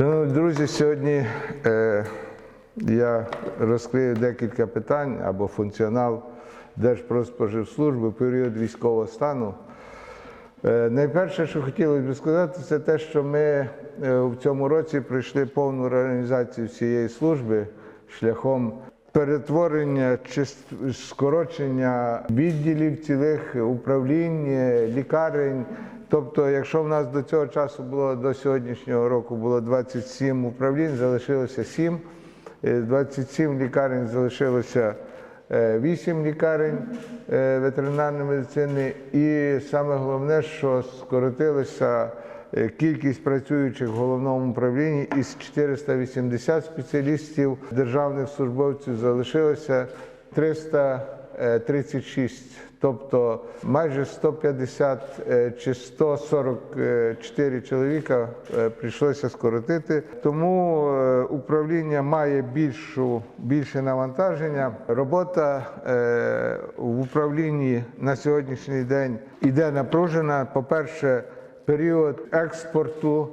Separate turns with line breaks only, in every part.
Шановні друзі, сьогодні е, я розкрию декілька питань або функціонал Держпродспоживслужби період військового стану. Е, найперше, що хотілося б сказати, це те, що ми е, в цьому році пройшли повну реорганізацію всієї служби шляхом перетворення чи скорочення відділів цілих управлінь, е, лікарень. Тобто, якщо в нас до цього часу було до сьогоднішнього року було 27 управлінь, залишилося 7. Е, 27 лікарень залишилося 8 лікарень е, ветеринарної медицини. І саме головне, що скоротилася е, кількість працюючих в головному управлінні із 480 спеціалістів державних службовців залишилося 336. Тобто майже 150 е, чи 144 чоловіка е, прийшлося скоротити. Тому е, управління має більшу, більше навантаження. Робота е, в управлінні на сьогоднішній день іде напружена. По-перше, період експорту.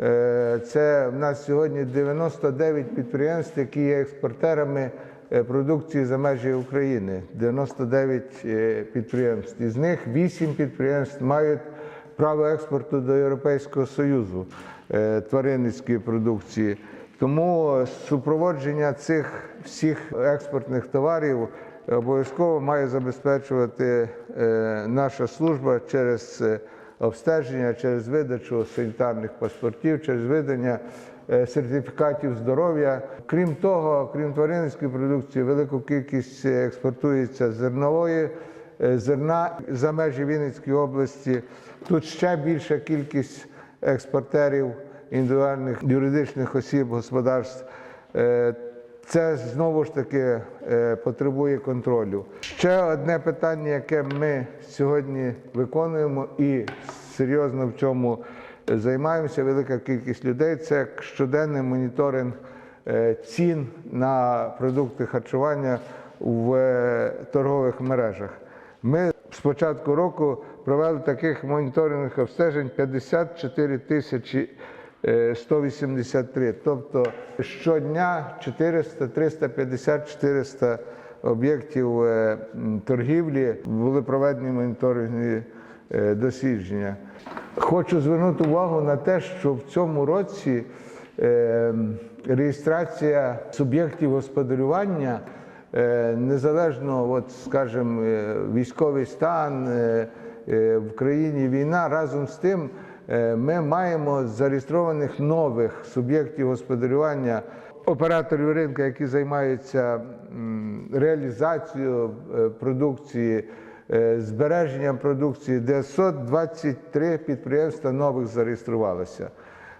Е, Це в нас сьогодні 99 підприємств, які є експортерами е, продукції за межі України. 99 е, підприємств. Із них 8 підприємств мають право експорту до Європейського Союзу е, тваринницької продукції. Тому супроводження цих всіх експортних товарів обов'язково має забезпечувати е, наша служба через е, обстеження, через видачу санітарних паспортів, через видання е, сертифікатів здоров'я. Крім того, крім тваринницької продукції, велику кількість е, експортується зернової е, зерна за межі Вінницької області. Тут ще більша кількість експортерів індивідуальних юридичних осіб господарств. Е, Це знову ж таки е, потребує контролю. Ще одне питання, яке ми сьогодні виконуємо і серйозно в цьому займаємося, велика кількість людей, це щоденний моніторинг е, цін на продукти харчування в е, торгових мережах. Ми з початку року провели таких моніторингових обстежень 54 тисячі е, 183. Тобто щодня 400, 350, 400 об'єктів е, торгівлі були проведені моніторингові е, дослідження. Хочу звернути увагу на те, що в цьому році е, реєстрація суб'єктів господарювання е, незалежно, от, скажімо, е, військовий стан в країні війна, разом з тим ми маємо зареєстрованих нових суб'єктів господарювання. Операторів ринку, які займаються реалізацією продукції, збереженням продукції, 923 підприємства нових зареєструвалося.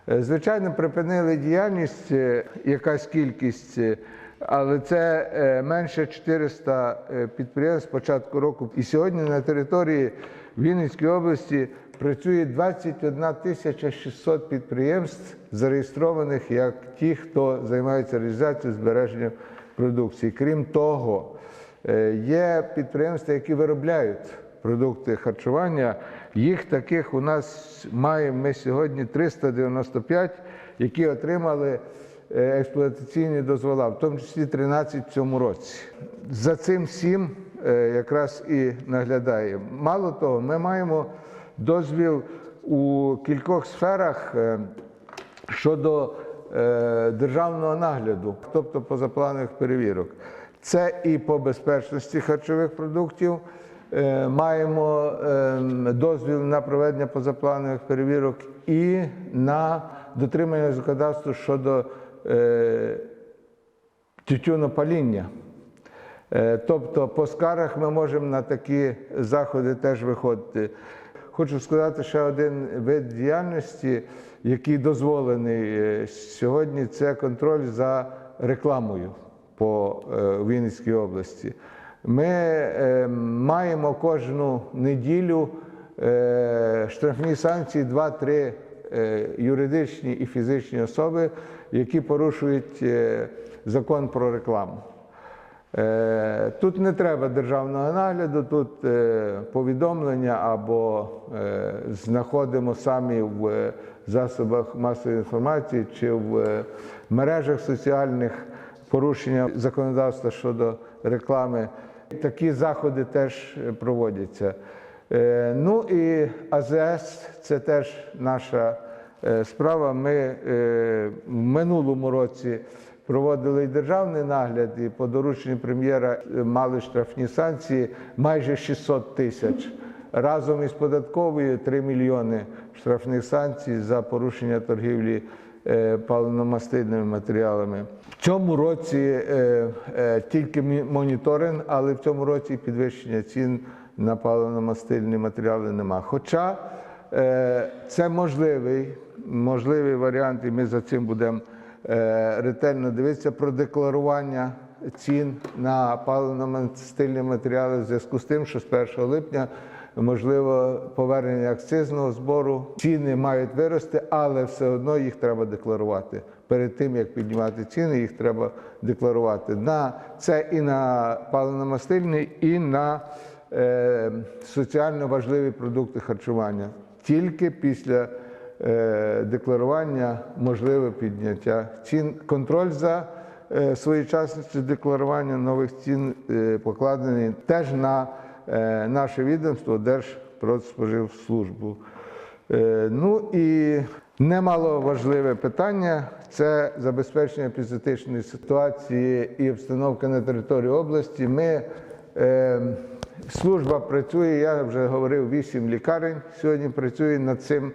Е, Звичайно, припинили діяльність е, якась кількість, е, але це е, менше 400 е, підприємств з початку року. І сьогодні на території Вінницької області працює 21 тисяча 600 підприємств, зареєстрованих як ті, хто займається реалізацією збереженням продукції. Крім того, е, є підприємства, які виробляють продукти харчування. Їх таких у нас маємо ми сьогодні 395, які отримали е, експлуатаційні дозвола, в тому числі 13 в цьому році. За цим всім е, якраз і наглядає. Мало того, ми маємо дозвіл у кількох сферах е, щодо е, державного нагляду, тобто позапланових перевірок. Це і по безпечності харчових продуктів. Е, Маємо ем, дозвіл на проведення позапланових перевірок і на дотримання законодавства щодо е, тютюнопаління. Е, Тобто по скарах ми можемо на такі заходи теж виходити. Хочу сказати ще один вид діяльності, який дозволений сьогодні, це контроль за рекламою по е, Вінницькій області. Ми е, маємо кожну неділю е, штрафні санкції 2-3 е, юридичні і фізичні особи, які порушують закон про рекламу. Тут не треба державного нагляду, тут повідомлення або знаходимо самі в засобах масової інформації чи в мережах соціальних порушення законодавства щодо реклами. Такі заходи теж проводяться. Е, Ну і АЗС це теж наша е, справа. Ми е, в минулому році проводили і державний нагляд, і по дорученню прем'єра мали штрафні санкції майже 600 тисяч. Разом із податковою 3 мільйони штрафних санкцій за порушення торгівлі паливно-мастильними матеріалами. В цьому році е, е, тільки моніторинг, але в цьому році підвищення цін на паливно-мастильні матеріали нема. Хоча е, це можливий, можливий варіант, і ми за цим будемо е, ретельно дивитися про декларування цін на паливно-мастильні матеріали в зв'язку з тим, що з 1 липня можливо повернення акцизного збору. Ціни мають вирости, але все одно їх треба декларувати. Перед тим як піднімати ціни, їх треба декларувати. На це і на паливно-мастильні, і на е, соціально важливі продукти харчування. Тільки після е, декларування можливе підняття цін. Контроль за е, своєчасністю декларування нових цін е, покладений теж на наше відомство Держпродспоживслужбу. Е, Ну і немало важливе питання це забезпечення епізотичної ситуації і обстановки на території області. Ми е, служба працює, я вже говорив, вісім лікарень сьогодні працює над цим.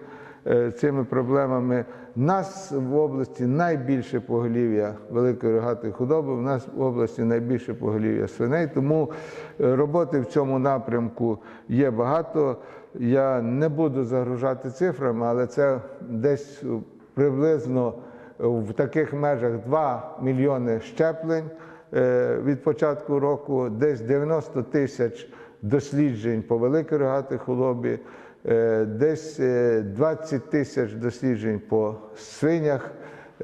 Е, Цими проблемами нас в області найбільше поголів'я великої рогатої худоби. У нас в області найбільше поголів'я свиней. Тому е, роботи в цьому напрямку є багато. Я не буду загружати цифрами, але це десь приблизно в таких межах 2 мільйони щеплень е, від початку року, десь 90 тисяч досліджень по великій рогатій худобі, десь е, 20 тисяч досліджень по свинях,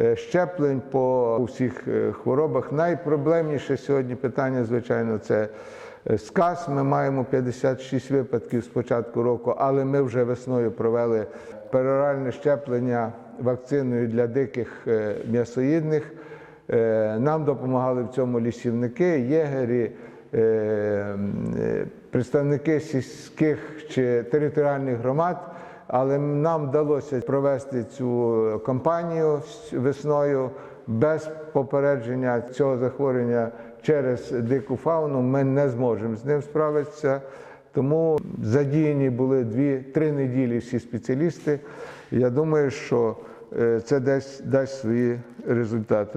е, щеплень по всіх е, хворобах. Найпроблемніше сьогодні питання, звичайно, це е, сказ. Ми маємо 56 випадків з початку року, але ми вже весною провели пероральне щеплення вакциною для диких е, м'ясоїдних. Е, Нам допомагали в цьому лісівники, єгері, е, е, представники сільських чи територіальних громад. Але нам вдалося провести цю кампанію весною без попередження цього захворювання через дику фауну. Ми не зможемо з ним справитися. Тому задіяні були дві-три неділі всі спеціалісти. Я думаю, що е, це десь дасть свої результати.